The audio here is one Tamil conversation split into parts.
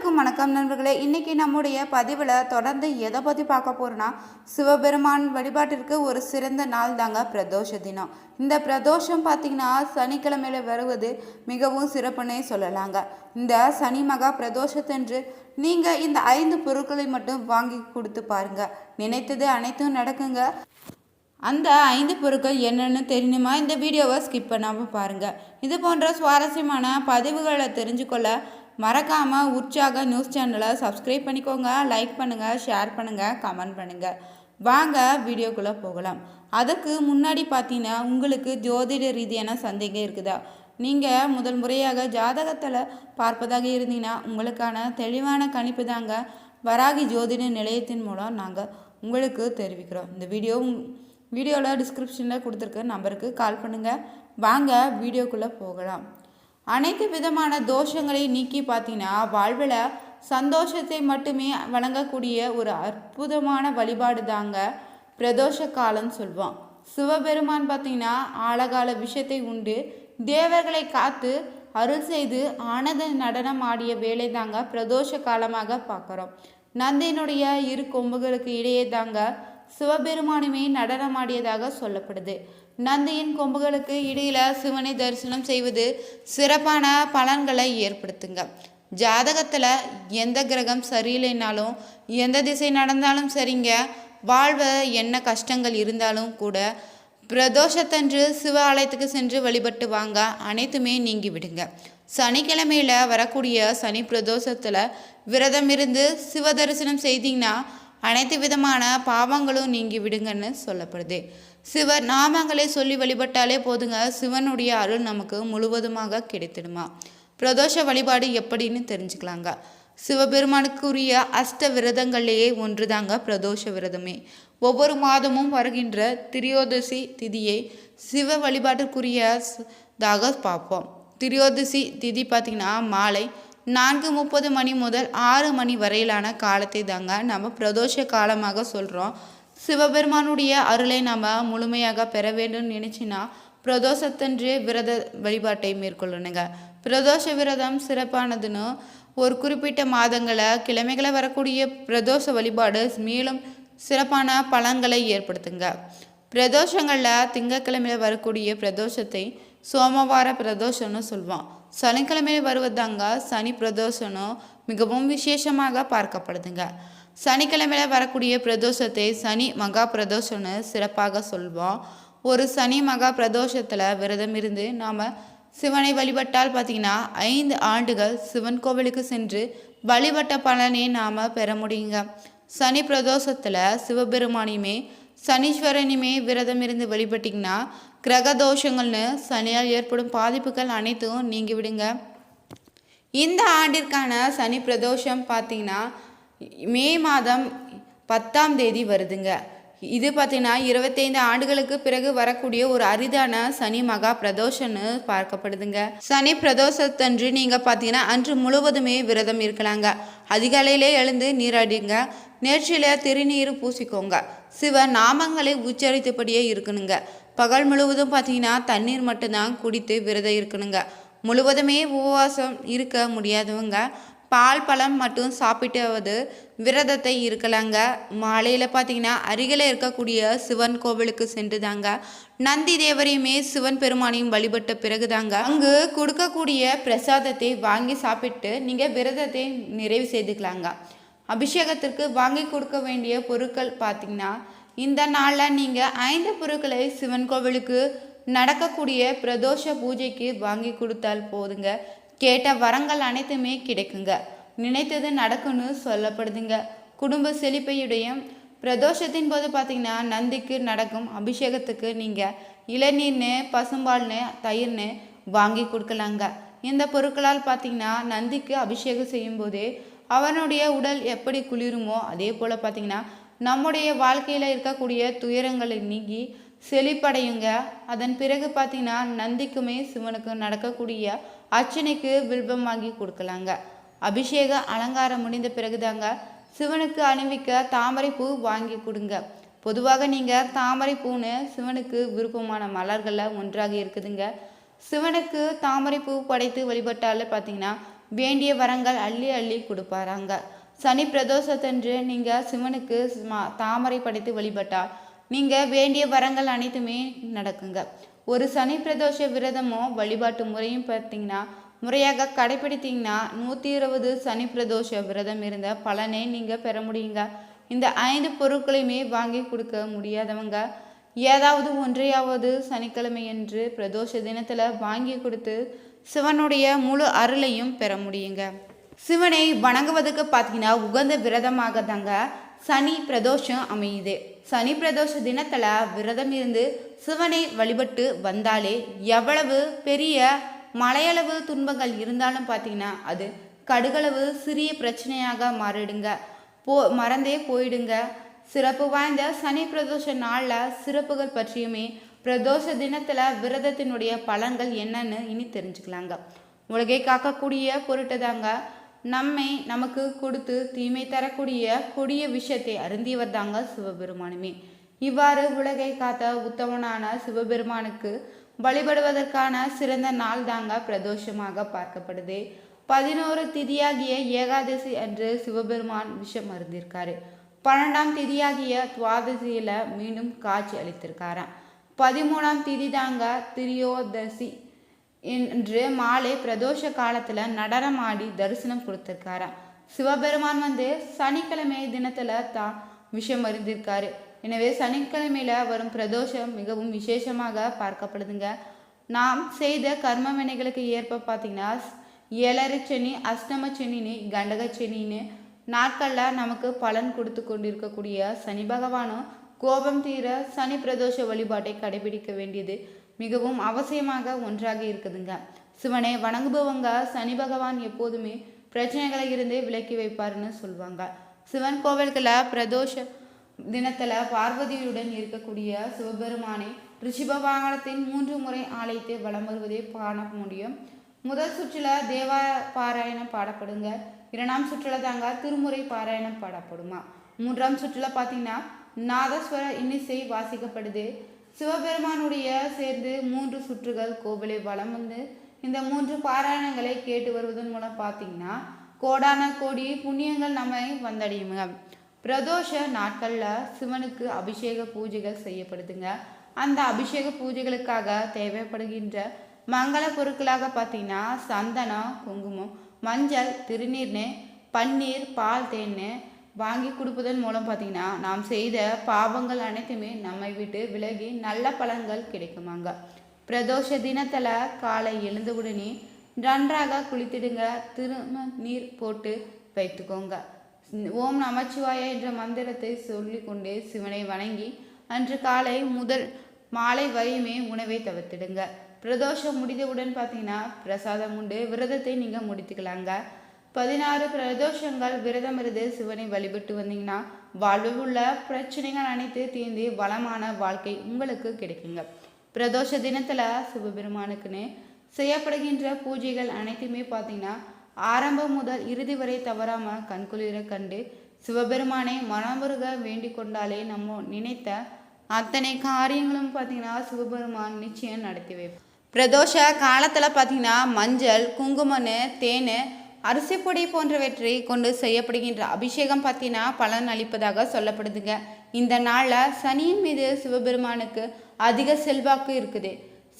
அனைவருக்கும் வணக்கம் நண்பர்களே. இன்றைக்கி நம்முடைய பதிவில் தொடர்ந்து எதை பற்றி பார்க்க போகிறோன்னா சிவபெருமான் வழிபாட்டிற்கு ஒரு சிறந்த நாள் தாங்க பிரதோஷ தினம். இந்த பிரதோஷம் பார்த்திங்கன்னா சனிக்கிழமையில் வருவது மிகவும் சிறப்புன்னே சொல்லலாங்க. இந்த சனி மகா பிரதோஷத்தன்று நீங்கள் இந்த ஐந்து பொருட்களை மட்டும் வாங்கி கொடுத்து பாருங்கள் நினைத்தது அனைத்தும் நடக்குங்க. அந்த ஐந்து பொருட்கள் என்னென்னு தெரியணுமா இந்த வீடியோவை ஸ்கிப் பண்ணாமல் பாருங்கள் இது போன்ற சுவாரஸ்யமான பதிவுகளை தெரிஞ்சுக்கொள்ள மறக்காமல் உற்சாக நியூஸ் சேனலை சப்ஸ்கிரைப் பண்ணிக்கோங்க லைக் பண்ணுங்கள் ஷேர் பண்ணுங்கள் கமெண்ட் பண்ணுங்கள் வாங்க வீடியோக்குள்ளே போகலாம். அதுக்கு முன்னாடி பார்த்தீங்கன்னா உங்களுக்கு ஜோதிட ரீதியான சந்தேகம் இருக்குதா? நீங்கள் முதல் முறையாக ஜாதகத்தில் பார்ப்பதாக இருந்தீங்கன்னா உங்களுக்கான தெளிவான கணிப்பு தாங்க வராகி ஜோதிட நிலையத்தின் மூலம் நாங்கள் உங்களுக்கு தெரிவிக்கிறோம். இந்த வீடியோ வீடியோவில் டிஸ்கிரிப்ஷனில் கொடுத்துருக்க நம்பருக்கு கால் பண்ணுங்கள் வாங்க வீடியோக்குள்ளே போகலாம். அனைத்து விதமான தோஷங்களை நீக்கி பார்த்தீங்கன்னா வாழ்வில் சந்தோஷத்தை மட்டுமே வழங்கக்கூடிய ஒரு அற்புதமான வழிபாடு தாங்க பிரதோஷ காலம்னு சொல்லுவோம் சிவபெருமான் பார்த்தீங்கன்னா ஆழகால விஷயத்தை உண்டு. தேவர்களை காத்து அருள் செய்து ஆனந்த நடனம் ஆடிய வேலை தாங்க பிரதோஷ காலமாக பார்க்குறோம். நந்தியினுடைய இரு கொம்புகளுக்கு இடையே தாங்க சிவபெருமானுமே நடனமாடியதாக சொல்லப்படுது. நந்தியின் கொம்புகளுக்கு இடையில சிவனை தரிசனம் செய்வது சிறப்பான பலன்களை ஏற்படுத்துங்க. ஜாதகத்தில் எந்த கிரகம் சரியில்லைனாலும் எந்த திசை நடந்தாலும் சரிங்க. வாழ்வ என்ன கஷ்டங்கள் இருந்தாலும் கூட பிரதோஷத்தன்று சிவ ஆலயத்துக்கு சென்று வழிபட்டு வாங்க அனைத்துமே நீங்கி விடுங்க. சனிக்கிழமையில் வரக்கூடிய சனி பிரதோஷத்தில் விரதம் இருந்து சிவ தரிசனம் செய்தீங்கன்னா அனைத்து விதமான பாவங்களும் நீங்கி விடுங்கன்னு சொல்லப்படுது. சிவர் நாமங்களை சொல்லி வழிபட்டாலே போதுங்க சிவனுடைய அருள் நமக்கு முழுவதுமாக கிடைத்திடுமா? பிரதோஷ வழிபாடு எப்படின்னு தெரிஞ்சுக்கலாங்க. சிவபெருமானுக்குரிய அஷ்ட விரதங்கள்லேயே ஒன்றுதாங்க பிரதோஷ விரதமே. ஒவ்வொரு மாதமும் வருகின்ற திரியோதசி திதியை சிவ வழிபாட்டுக்குரியதாக பார்ப்போம். திரியோதசி திதி பார்த்திங்கன்னா மாலை நான்கு முப்பது மணி முதல் ஆறு மணி வரையிலான காலத்தை தாங்க நம்ம பிரதோஷ காலமாக சொல்கிறோம் சிவபெருமானுடைய அருளை நம்ம முழுமையாக பெற வேண்டும்னு நினச்சின்னா பிரதோஷத்தன்று விரத வழிபாட்டை மேற்கொள்ளணுங்க. பிரதோஷ விரதம் சிறப்பானதுன்னு ஒரு குறிப்பிட்ட மாதங்களை கிழமைகளை வரக்கூடிய பிரதோஷ வழிபாடு மேலும் சிறப்பான பலன்களை ஏற்படுத்துங்க. பிரதோஷங்களில் திங்கக்கிழமையில் வரக்கூடிய பிரதோஷத்தை சோமவார பிரதோஷம்னு சொல்லுவோம் சனிக்கிழமையில் வருவதாங்க சனி பிரதோஷனும் மிகவும் விசேஷமாக பார்க்கப்படுதுங்க. சனிக்கிழமையில் வரக்கூடிய பிரதோஷத்தை சனி மகா பிரதோஷம்னு சிறப்பாக சொல்வோம். ஒரு சனி மகா பிரதோஷத்தில் விரதம் இருந்து நாம் சிவனை வழிபட்டால் பார்த்தீங்கன்னா ஐந்து ஆண்டுகள் சிவன் கோவிலுக்கு சென்று வழிபட்ட பலனை நாம் பெற முடியுங்க. சனி பிரதோஷத்தில் சிவபெருமானையுமே சனீஸ்வரனையுமே விரதம் இருந்து வழிபட்டிங்கன்னா கிரக தோஷங்கள்னு சனியால் ஏற்படும் பாதிப்புகள் அனைத்தும் நீங்கி விடுங்க இந்த ஆண்டிற்கான சனி பிரதோஷம் பார்த்தீங்கன்னா மே மாதம் பத்தாம் தேதி வருதுங்க. இது பார்த்தீங்கன்னா இருபத்தைந்து ஆண்டுகளுக்கு பிறகு வரக்கூடிய ஒரு அரிதான சனி மகா பிரதோஷம்னு பார்க்கப்படுதுங்க. சனி பிரதோஷத்தன்று நீங்கள் பார்த்தீங்கன்னா அன்று முழுவதுமே விரதம் இருக்கலாங்க. அதிகாலையிலே எழுந்து நீராடிங்க நேற்றில திருநீர் பூசிக்கோங்க. சிவ நாமங்களை உச்சரித்தபடியே இருக்கணுங்க. பகல் முழுவதும் பார்த்தீங்கன்னா தண்ணீர் மட்டும்தான் குடித்து விரதம் இருக்கணுங்க. முழுவதுமே உபவாசம் இருக்க முடியாதவங்க பால் பழம் மட்டும் சாப்பிட்டாவது விரதத்தை இருக்கலாங்க. மாலையில் பார்த்தீங்கன்னா அருகில் இருக்கக்கூடிய சிவன் கோவிலுக்கு சென்று தாங்க நந்தி தேவரையுமே சிவன் பெருமானையும் வழிபட்ட பிறகு தாங்க அங்கு கொடுக்கக்கூடிய பிரசாதத்தை வாங்கி சாப்பிட்டு நீங்கள் விரதத்தை நிறைவு செய்துக்கலாங்க. அபிஷேகத்திற்கு வாங்கி கொடுக்க வேண்டிய பொருட்கள் பார்த்தீங்கன்னா இந்த நாளில் நீங்கள் ஐந்து பொருட்களை சிவன் கோவிலுக்கு நடக்கக்கூடிய பிரதோஷ பூஜைக்கு வாங்கி கொடுத்தால் போதுங்க. கேட்ட வரங்கள் அனைத்துமே கிடைக்குங்க. நினைத்தது நடக்கும்னு சொல்லப்படுதுங்க. குடும்ப செழிப்பையுடைய பிரதோஷத்தின் போது பார்த்தீங்கன்னா நந்திக்கு நடக்கும் அபிஷேகத்துக்கு நீங்கள் இளநீர்னு பசும்பால்னு தயிர்னு வாங்கி கொடுக்கலாங்க. இந்த பொருட்களால் பார்த்தீங்கன்னா நந்திக்கு அபிஷேகம் செய்யும்போதே அவனுடைய உடல் எப்படி குளிருமோ அதே போல் பார்த்தீங்கன்னா நம்முடைய வாழ்க்கையில் இருக்கக்கூடிய துயரங்களை நீங்கி செழிப்படையுங்க. அதன் பிறகு பார்த்தீங்கன்னா நந்திக்குமே சிவனுக்கு நடக்கக்கூடிய அர்ச்சனைக்கு வில்பம் வாங்கி கொடுக்கலாங்க. அபிஷேக அலங்காரம் முடிந்த பிறகுதாங்க சிவனுக்கு அணிவிக்க தாமரை பூ வாங்கி கொடுங்க. பொதுவாக நீங்கள் தாமரை பூன்னு சிவனுக்கு விருப்பமான மலர்களில் ஒன்றாக இருக்குதுங்க. சிவனுக்கு தாமரை பூ படைத்து வழிபட்டாலே பார்த்தீங்கன்னா வேண்டிய வரங்கள் அள்ளி அள்ளி கொடுப்பாராங்க. சனி பிரதோஷத்தன்று நீங்கள் சிவனுக்கு மா- தாமரை படைத்து வழிபட்டால் நீங்கள் வேண்டிய வரங்கள் அனைத்துமே நடக்குங்க. ஒரு சனி பிரதோஷ விரதமோ வழிபாட்டு முறையும் பார்த்தீங்கன்னா முறையாக கடைபிடித்தீங்கன்னா நூற்றி இருபது சனி பிரதோஷ விரதம் இருந்த பலனை நீங்கள் பெற முடியுங்க. இந்த ஐந்து பொருட்களையுமே வாங்கி கொடுக்க முடியாதவங்க ஏதாவது ஒன்றையாவது சனிக்கிழமையன்று பிரதோஷ தினத்தில் வாங்கி கொடுத்து சிவனுடைய முழு அருளையும் பெற முடியுங்க. சிவனை வணங்குவதுக்கு பார்த்தீங்கன்னா உகந்த விரதமாக தாங்க சனி பிரதோஷம் அமையுது. சனி பிரதோஷ தினத்தில் விரதம் இருந்து சிவனை வழிபட்டு வந்தாலே எவ்வளவு பெரிய மலையளவு துன்பங்கள் இருந்தாலும் பார்த்தீங்கன்னா அது கடுகளவு சிறிய பிரச்சனையாக மாறிடுங்க. போ மறந்தே போயிடுங்க. சிறப்பு வாய்ந்த சனி பிரதோஷ நாளில் சிறப்புகள் பற்றியுமே பிரதோஷ தினத்தில் விரதத்தினுடைய பலன்கள் என்னன்னு இனி தெரிஞ்சுக்கலாங்க. உலகை காக்கக்கூடிய பொருட்டு தாங்க நம்மை நமக்கு கொடுத்து தீமை தரக்கூடிய கொடிய விஷயத்தை அருந்தியவர் தாங்க சிவபெருமானுமே. இவ்வாறு உலகை காத்த உத்தமனான சிவபெருமானுக்கு வழிபடுவதற்கான சிறந்த நாள் தாங்க பிரதோஷமாக பார்க்கப்படுது. பதினோரு திதியாகிய ஏகாதசி அன்று சிவபெருமான் விஷம் அருந்திருக்காரு. பன்னெண்டாம் திதியாகிய துவாதசியில மீண்டும் காட்சி அளித்திருக்காராம். பதிமூணாம் திதி தாங்க திரியோதசி என்று மாலை பிரதோஷ காலத்தில் நடனமாடி தரிசனம் கொடுத்திருக்காராம். சிவபெருமான் வந்து சனிக்கிழமை தினத்தில் தான் விஷம் அறிந்திருக்காரு எனவே சனிக்கிழமையில வரும் பிரதோஷம் மிகவும் விசேஷமாக பார்க்கப்படுதுங்க. நாம் செய்த கர்ம வினைகளுக்கு ஏற்ப பார்த்தீங்கன்னா ஏழரை சனி அஷ்டம சனின்னு கண்டக சனின்னு நாட்களில் நமக்கு பலன் கொடுத்து கொண்டிருக்கக்கூடிய சனி பகவானும் கோபம் தீர சனி பிரதோஷ வழிபாட்டை கடைபிடிக்க வேண்டியது. மிகவும் அவசியமாக ஒன்றாக இருக்குதுங்க. சிவனை வணங்குபவங்க சனி பகவான் எப்போதுமே பிரச்சனைகளை இருந்து விலக்கி வைப்பாருன்னு சொல்லுவாங்க சிவன் கோவில்களில் பிரதோஷ தினத்தில் பார்வதியுடன் இருக்கக்கூடிய சிவபெருமானை ரிஷிப வாகனத்தின் மூன்று முறை ஆலயத்தை வலம் வருவதை காண முடியும். முதல் சுற்றில் தேவா பாராயணம் பாடப்படுங்க. இரண்டாம் சுற்றில் தாங்க திருமுறை பாராயணம் பாடப்படுமா. மூன்றாம் சுற்றில் பார்த்தீங்கன்னா நாதஸ்வர இன்னிசை வாசிக்கப்படுது. சிவபெருமானுடைய சேர்ந்து மூன்று சுற்றுகள் கோவிலை வளம் வந்து இந்த மூன்று பாராயணங்களை கேட்டு வருவதன் மூலம் பார்த்தீங்கன்னா கோடான கோடி புண்ணியங்கள் நம்மை வந்தடையுங்க. பிரதோஷ நாட்களில் சிவனுக்கு அபிஷேக பூஜைகள் செய்யப்படுதுங்க. அந்த அபிஷேக பூஜைகளுக்காக தேவைப்படுகின்ற மங்கள பொருட்களாக பார்த்தீங்கன்னா சந்தனம் குங்குமம் மஞ்சள் திருநீர்னு பன்னீர் பால் தேன்னு வாங்கி கொடுப்பதன் மூலம் பார்த்தீங்கன்னா நாம் செய்த பாவங்கள் அனைத்துமே நம்மை விட்டு விலகி நல்ல பலன்கள் கிடைக்குமாங்க. பிரதோஷ தினத்தில் காலை எழுந்தவுடனே நன்றாக குளித்திடுங்க. திரும நீர் போட்டு வைத்துக்கோங்க. ஓம் நமச்சிவாய என்ற மந்திரத்தை சொல்லிக்கொண்டே சிவனை வணங்கி அன்று காலை முதல் மாலை வரையுமே உணவை தவிர்த்திடுங்க. பிரதோஷம் முடிந்தவுடன் பார்த்தீங்கன்னா பிரசாதம் உண்டு விரதத்தை நீங்கள் முடித்துக்கலாங்க. பதினாறு பிரதோஷங்கள் விரதம் இருந்து சிவனை வழிபட்டு வந்தீங்கன்னா வாழ்வில் உள்ள பிரச்சனைகள் அனைத்து தீர்ந்து வளமான வாழ்க்கை உங்களுக்கு கிடைக்குங்க. பிரதோஷ தினத்தில் சிவபெருமானுக்குன்னு செய்யப்படுகின்ற பூஜைகள் அனைத்துமே பார்த்தீங்கன்னா ஆரம்பம் முதல் இறுதி வரை தவறாமல் கண்குளிர கண்டு சிவபெருமானை மனமுருக வேண்டிக் கொண்டாலே நம்ம நினைத்த அத்தனை காரியங்களும் பார்த்தீங்கன்னா சிவபெருமான் நிச்சயம் நடத்தி வைப்போம் பிரதோஷ காலத்தில் பார்த்தீங்கன்னா மஞ்சள் குங்குமன்னு தேன் அரிசிப்பொடி போன்றவற்றை கொண்டு செய்யப்படுகின்ற அபிஷேகம் பார்த்தினா பலன் அளிப்பதாக சொல்லப்படுதுங்க. இந்த நாளில் சனியின் மீது சிவபெருமானுக்கு அதிக செல்வாக்கு இருக்குது.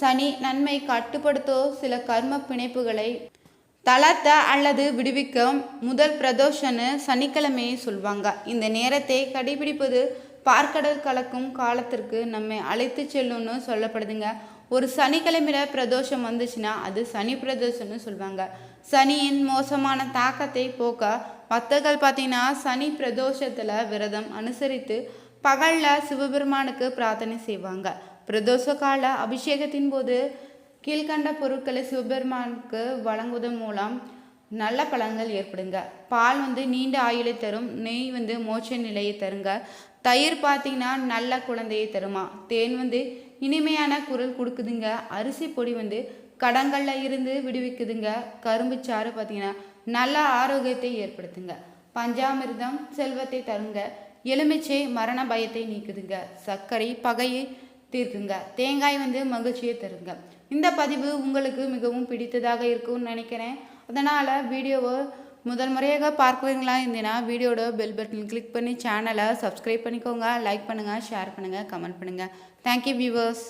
சனி நன்மை கட்டுப்படுத்தோ சில கர்ம பிணைப்புகளை தளர்த்த அல்லது விடுவிக்க முதல் பிரதோஷன்னு சனிக்கிழமையை சொல்வாங்க. இந்த நேரத்தை கடைபிடிப்பது பார்க்கடல் கலக்கும் காலத்திற்கு நம்மை அழைத்து செல்லும்னு சொல்லப்படுதுங்க. ஒரு சனிக்கிழமையில பிரதோஷம் வந்துச்சுன்னா அது சனி பிரதோஷம்னு சொல்லுவாங்க. சனியின் மோசமான தாக்கத்தை போக்க பக்தர்கள் பார்த்தீங்கன்னா சனி பிரதோஷத்தில் விரதம் அனுசரித்து பகலில் சிவபெருமானுக்கு பிரார்த்தனை செய்வாங்க. பிரதோஷ கால அபிஷேகத்தின் போது கீழ்கண்ட பொருட்களை சிவபெருமானுக்கு வழங்குவதன் மூலம் நல்ல பலன்கள் ஏற்படுங்க. பால் வந்து நீண்ட ஆயுளை தரும் நெய் வந்து மோட்ச நிலையை தருங்க. தயிர் பார்த்தீங்கன்னா நல்ல குழந்தையை தருமா? தேன் வந்து இனிமையான குரல் கொடுக்குதுங்க. அரிசி பொடி வந்து கடங்கள்ல இருந்து விடுவிக்குதுங்க. கரும்பு சாறு பார்த்தீங்கன்னா நல்ல ஆரோக்கியத்தை ஏற்படுத்துங்க. பஞ்சாமிர்தம் செல்வத்தை தருங்க. எலுமிச்சை மரண பயத்தை நீக்குதுங்க. சர்க்கரை பகையை தீர்க்குங்க. தேங்காய் வந்து மகிழ்ச்சியை தருங்க. இந்த பதிவு உங்களுக்கு மிகவும் பிடித்ததாக இருக்கும்னு நினைக்கிறேன். அதனால் வீடியோவை முதல் முறையாக பார்க்குறீங்களா இருந்தீங்கன்னா வீடியோட பெல் பட்டன் கிளிக் பண்ணி சேனலை சப்ஸ்கிரைப் பண்ணிக்கோங்க. லைக் பண்ணுங்கள் ஷேர் பண்ணுங்கள் கமெண்ட் பண்ணுங்கள் தேங்க்யூ வியூவர்ஸ்